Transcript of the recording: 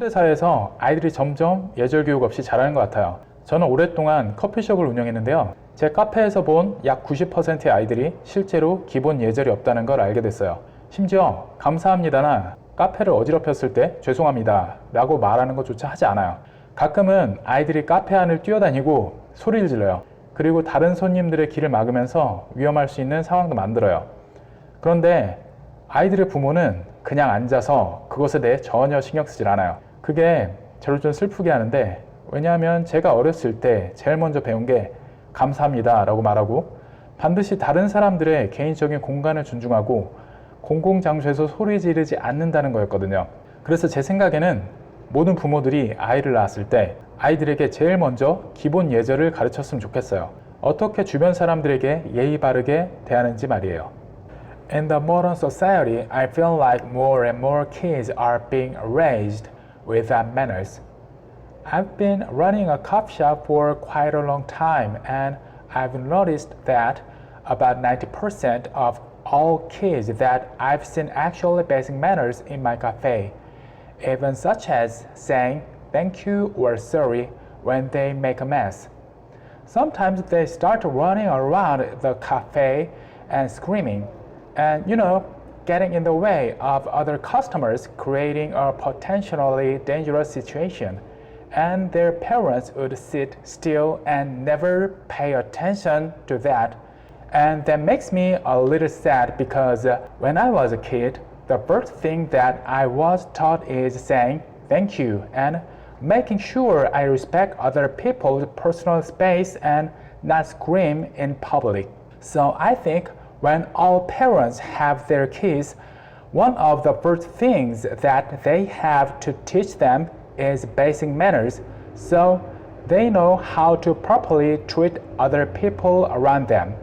현대사회에서 아이들이 점점 예절 교육 없이 자라는 것 같아요. 저는 오랫동안 커피숍을 운영했는데요. 제 카페에서 본 약 90%의 아이들이 실제로 기본 예절이 없다는 걸 알게 됐어요. 심지어 감사합니다나 카페를 어지럽혔을 때 죄송합니다 라고 말하는 것조차 하지 않아요. 가끔은 아이들이 카페 안을 뛰어다니고 소리를 질러요. 그리고 다른 손님들의 길을 막으면서 위험할 수 있는 상황도 만들어요. 그런데 아이들의 부모는 그냥 앉아서 그것에 대해 전혀 신경 쓰질 않아요. 그게 저를 좀 슬프게 하는데 왜냐하면 제가 어렸을 때 제일 먼저 배운 게 감사합니다 라고 말하고 반드시 다른 사람들의 개인적인 공간을 존중하고 공공장소에서 소리 지르지 않는다는 거였거든요. 그래서 제 생각에는 모든 부모들이 아이를 낳았을 때 아이들에게 제일 먼저 기본 예절을 가르쳤으면 좋겠어요. 어떻게 주변 사람들에게 예의 바르게 대하는지 말이에요. In the modern society, I feel like more and more kids are being raised without manners. I've been running a coffee shop for quite a long time, and I've noticed that about 90% of all kids that I've seen actually basic manners in my cafe, even such as saying thank you or sorry when they make a mess. Sometimes they start running around the cafe and screaming, and you know, getting in the way of other customers, creating a potentially dangerous situation. And their parents would sit still and never pay attention to that. And that makes me a little sad because when I was a kid, the first thing that I was taught is saying thank you and making sure I respect other people's personal space and not scream in public. So I think when all parents have their kids, one of the first things that they have to teach them is basic manners so they know how to properly treat other people around them.